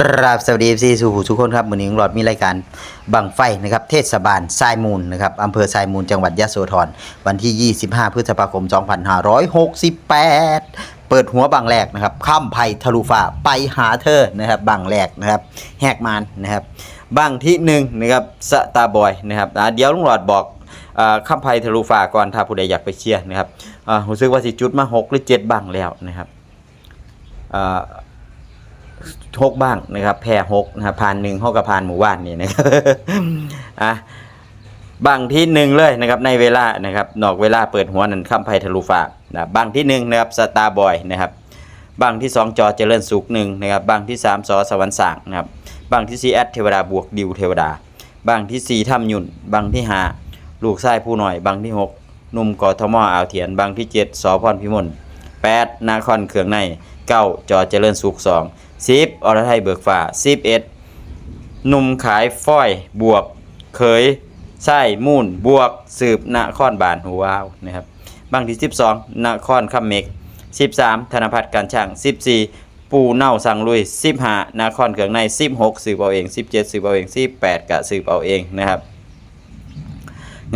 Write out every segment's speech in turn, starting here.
กราบสวัสดีซีสู่ผู้ทุกคนครับวันนี้ลุงหลอดมีรายการบังไฟนะครับเทศบาลทรายมูลนะครับอำเภอทรายมูลจังหวัดยะโสธรวันที่ 25 พฤษภาคม 2568 เปิดหัวบังแรกนะครับข้ามภัยทะลุฟ้าไปหาเธอนะครับบังแรกนะครับแหกมานนะครับบังที่หนึ่งนะครับสตาบอยนะครับเดี๋ยวลุงหลอดบอกอ่าข้ามภัยทะลุฟ้าก่อนถ้าผู้ใดอยากไปเชียร์นะครับรู้สึกว่าสิจุดมาหกหรือเจ็ดบังแล้วนะครับอ่า หกบ้างนะครับ แพร่หกนะครับพานหนึ่งห้องกับพานหมู่บ้านนี่นะครับอะบางที่หนึ่งเลยนะครับในเวลานะครับนอกเวลาเปิดหัวนั้นข้ามไพทะลุฟ้านะบางที่หนึ่งนะครับสตาร์บอยนะครับบางที่สองจอเจริญสุขหนึ่งนะครับบางที่สามสอสวรรค์สร้างนะครับบางที่สี่แอดเทวดาบวกดิวเทวดา บางที่สี่ถ้ำยุ่น บางที่ห้าลูกไส้ผู้หน่อย บางที่หกหนุ่มกอทมอ่าวเถียน บางที่เจ็ดสอพรพิมลแปดนาคอนเขืองใน เก้าจอเจริญสุขสองสิบอรไทยเบิกฟ้าสิบเอ็ดหนุ่มขายฝ้อยบวกเคยไส้มูนบวกสืบนครบานหัววาวนะครับบางที่12นครคำเมก13ธนพัฒน์การช่าง14ปูเน่าสังลุย15นครเกืองใน16สืบเอาเอง17สืบเอาเอง18กะสืบเอาเองนะครับ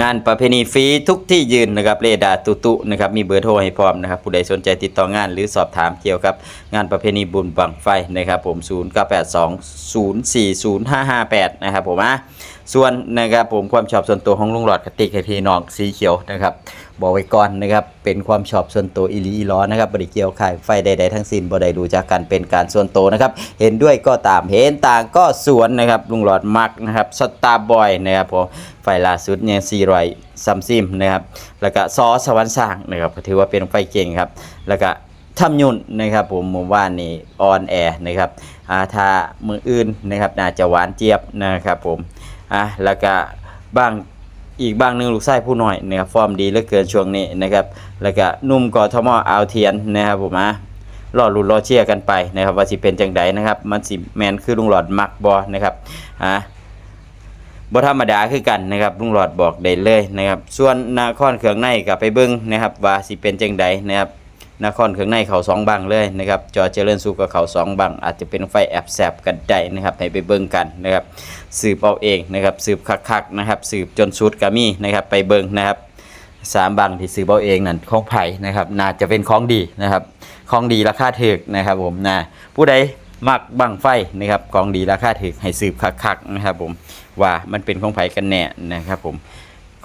งานประเพณีฟรีทุกที่ยืนนะครับเรดาตุตุนะครับมีเบอร์โทรให้พร้อมนะครับผู้ใดสนใจติดต่องานหรือสอบถามเกี่ยวกับงานประเพณีบุญบังไฟนะครับผม 0 9 8 2 0 4 0 5 5 8 นะครับผมอะ ส่วนนะครับผมความชอบส่วนตัวของลุงหลอดกติกให้พี่น้องสีเขียวนะครับบอกไว้ก่อนนะครับเป็นความชอบส่วนตัวอีลีอีล้อนะครับบริเกียวข่ายไฟใดๆทั้งสิ้นบ่ได้ดูจากกันเป็นการส่วนตัวนะครับเห็นด้วยก็ตามเห็นต่างก็สวนนะครับลุงหลอดมักนะครับสตาร์บอยนะครับผมไฟล่าสุดเนี่ย400ซัมซิมนะครับแล้วก็ซอสวรรค์สร้างนะครับก็ถือว่าเป็นไฟเก่งครับแล้วก็ทำยุ่นนะครับผมเมื่านนี้ออนแอร์นะครับอาถ้ามืออื่นนะครับน่าจะหวานเจี๊ยบนะครับผม อะแล้วก็บางอีกบ้างหนึ่งลูกไส้ผู้น้อยนะครับฟอร์มดีเหลือเกินช่วงนี้นะครับแล้วก็นุ่มกอทมอาวเทียนนะครับผมอะรอลุ้นรอเชียร์กันไปนะครับว่าสิเป็นจังไดนะครับ มันสิแมนคือลุงหลอดมักบอนะครับอะบ่ธรรมดาคือกันนะครับลุงหลอดบอกได้เลยนะครับ ส่วนนครเขืองในก็ไปเบิ่งนะครับว่าสิเป็นจังใดนะครับ นครเขืองในเขาสองบังเลยนะครับจอเจริญสุขกับเขาสองบัง อาจจะเป็นไฟแอบแสบกันได้นะครับให้ไปเบิ่งกันนะครับสืบเอาเองนะครับสืบคักๆนะครับสืบจนสุดก็มีนะครับไปเบิ่งนะครับสามบังที่ซื้อเบาเองนั่นของไผ่นะครับน่าจะเป็นของดีนะครับของดีราคาถูกนะครับผมนะผู้ใดมักบังไฟนะครับของดีราคาถูกให้สืบคักๆนะครับผมว่ามันเป็นของไผ่กันแน่นะครับผม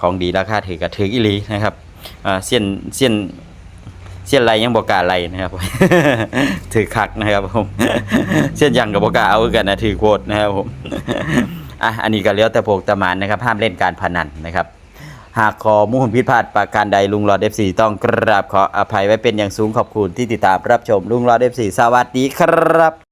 ของดีราคาถูกกับถืออีหลีนะครับเส้นเส้น เส้นไรยังบอกกาไรนะครับ ถือคักนะครับผม เส้นยังกับบอกกาเอาคือกันนะถือโคตรนะครับผมอะอันนี้ก็เลี้ยวแต่พวกตะหมานนะครับห้ามเล่นการพนันนะครับ หากขอมูลผิดพลาดประการใดลุงหลอด F4 ต้องกราบขออภัยไว้เป็นอย่างสูงขอบคุณที่ติดตามรับชมลุงหลอด F4 สวัสดีครับ